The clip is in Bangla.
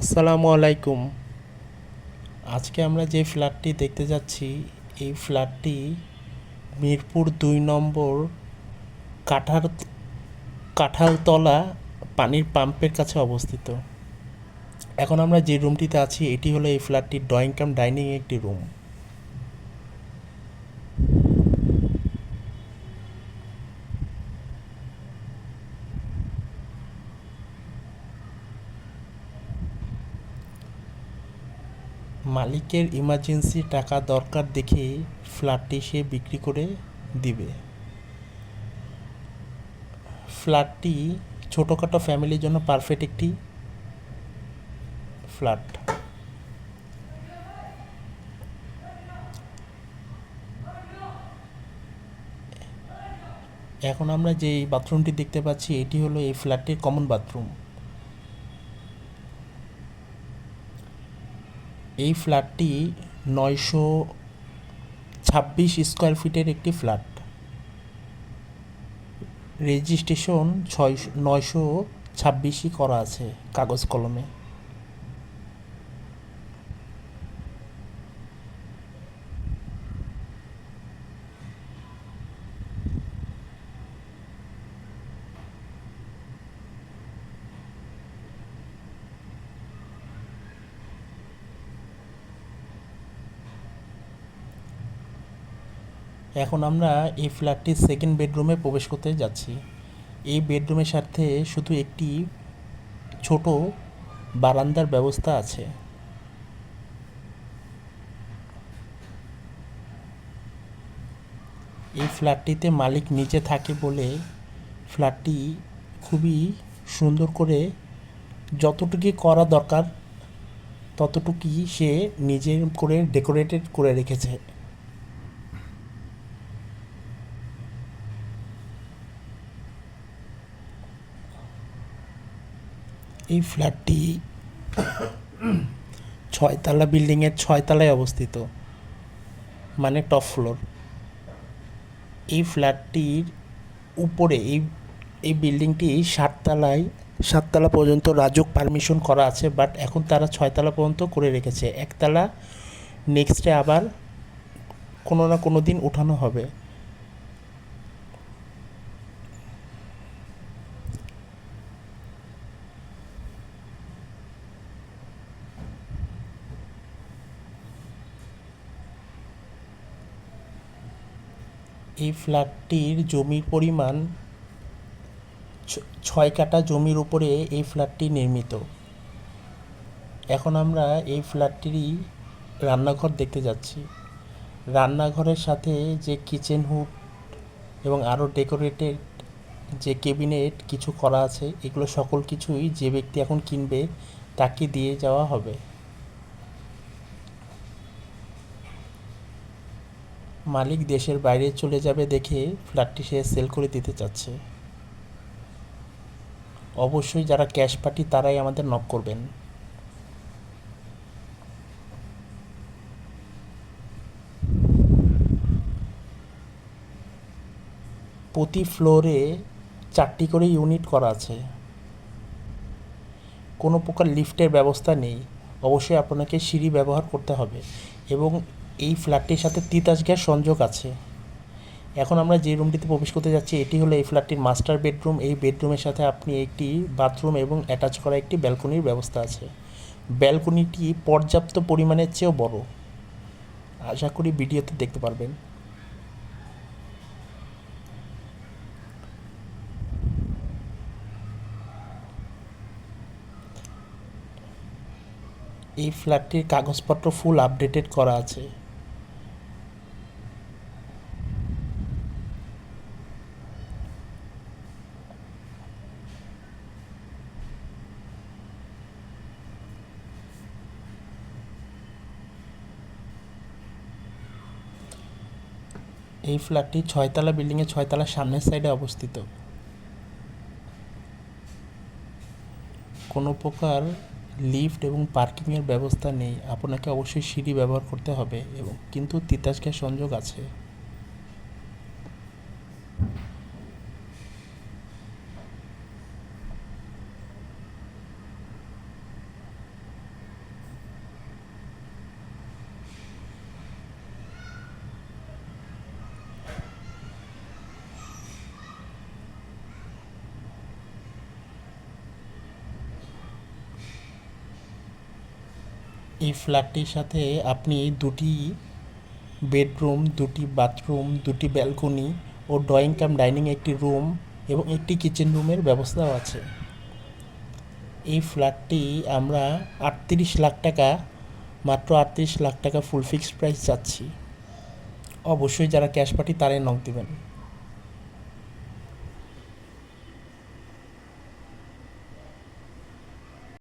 আসসালামু আলাইকুম। আজকে আমরা যে ফ্ল্যাটটি দেখতে যাচ্ছি, এই ফ্ল্যাটটি মিরপুর দুই নম্বর কাঠার কাঁঠালতলা পানির পাম্পের কাছে অবস্থিত। এখন আমরা যে রুমটিতে আছি, এটি হলো এই ফ্ল্যাটটির ড্রয়িং কাম, ডাইনিং, একটি রুম। মালিকের ইমার্জেন্সি টাকা দরকার দেখে ফ্ল্যাটটি সে বিক্রি করে দিবে। ফ্ল্যাটটি ছোটোখাটো ফ্যামিলির জন্য পারফেক্ট একটি ফ্ল্যাট এখন আমরা যে বাথরুমটি দেখতে পাচ্ছি, এটি হলো এই ফ্ল্যাটটির কমন বাথরুম এই ফ্ল্যাটটি নয়শো ছাব্বিশ স্কোয়ার ফিটের একটি ফ্ল্যাট রেজিস্ট্রেশন ছয় নয়শো ছাব্বিশই করা আছে কাগজ কলমে। এখন আমরা এই ফ্ল্যাটটির সেকেন্ড বেডরুমে প্রবেশ করতে যাচ্ছি। এই বেডরুমের সাথে শুধু একটি ছোট বারান্দার ব্যবস্থা আছে। এই ফ্ল্যাটটিতে মালিক নিচে থাকে বলে ফ্ল্যাটটি খুবই সুন্দর করে যতটুকু করা দরকার, ততটুকুই সে নিজের করে ডেকোরেটেড করে রেখেছে। এই ফ্ল্যাটটি ছয়তলা বিল্ডিংয়ের ছয়তলায় অবস্থিত মানে টপ ফ্লোর এই ফ্ল্যাটটির উপরে, এই এই বিল্ডিংটি সাততলায়, সাততলা পর্যন্ত রাজক পারমিশন করা আছে বাট এখন তারা ছয়তলা পর্যন্ত করে রেখেছে। একতলা নেক্সটে আবার কোনো না কোনো দিন উঠানো হবে। এই ফ্ল্যাটটির জমির পরিমাণ ছয় কাঠা জমির উপরে এই ফ্ল্যাটটি নির্মিত। এখন আমরা এই ফ্ল্যাটটিরই রান্নাঘর দেখতে যাচ্ছি। রান্নাঘরের সাথে যে কিচেন হুড এবং আরও ডেকোরেটেড যে কেবিনেট কিছু করা আছে, এগুলো সকল কিছুই যে ব্যক্তি এখন কিনবে, তাকে দিয়ে যাওয়া হবে। মালিক দেশের বাইরে চলে যাবে দেখে ফ্ল্যাটটি সে সেল করে দিতে চাচ্ছে। অবশ্যই যারা ক্যাশ পার্টি, তারাই আমাদের নক করবেন। প্রতি ফ্লোরে চারটি করে ইউনিট করা আছে। কোনো প্রকার লিফটের ব্যবস্থা নেই। অবশ্যই আপনাকে সিঁড়ি ব্যবহার করতে হবে এবং এই ফ্ল্যাটটির সাথে তিতাস গ্যাস সংযোগ আছে। এখন আমরা যে রুমটিতে প্রবেশ করতে যাচ্ছি, এটি হলো এই ফ্ল্যাটটির মাস্টার বেডরুম। এই বেডরুমের সাথে আপনি একটি বাথরুম এবং অ্যাটাচ করা একটি ব্যালকনির ব্যবস্থা আছে। ব্যালকনিটি পর্যাপ্ত পরিমাণের চেয়েও বড়। আশা করি ভিডিওতে দেখতে পারবেন। এই ফ্ল্যাটটির কাগজপত্র ফুল আপডেটেড করা আছে। এই ফ্ল্যাটটি ছয়তলা বিল্ডিংয়ের ছয়তলার সামনের সাইডে অবস্থিত। কোনো প্রকার লিফট এবং পার্কিংয়ের ব্যবস্থা নেই। আপনাকে অবশ্যই সিঁড়ি ব্যবহার করতে হবে এবং কিন্তু তিতাস গ্যাস সংযোগ আছে। এই ফ্ল্যাটটির সাথে আপনি দুটি বেডরুম, দুটি বাথরুম, দুটি ব্যালকনি ও ড্রয়িং কাম, ডাইনিং একটি রুম এবং একটি কিচেন রুমের ব্যবস্থাও আছে। এই ফ্ল্যাটটি আমরা আটত্রিশ লাখ টাকা, মাত্র আটত্রিশ লাখ টাকা ফুল ফিক্সড প্রাইস চাচ্ছি। অবশ্যই যারা ক্যাশ পার্টি তারাই নক দেবেন।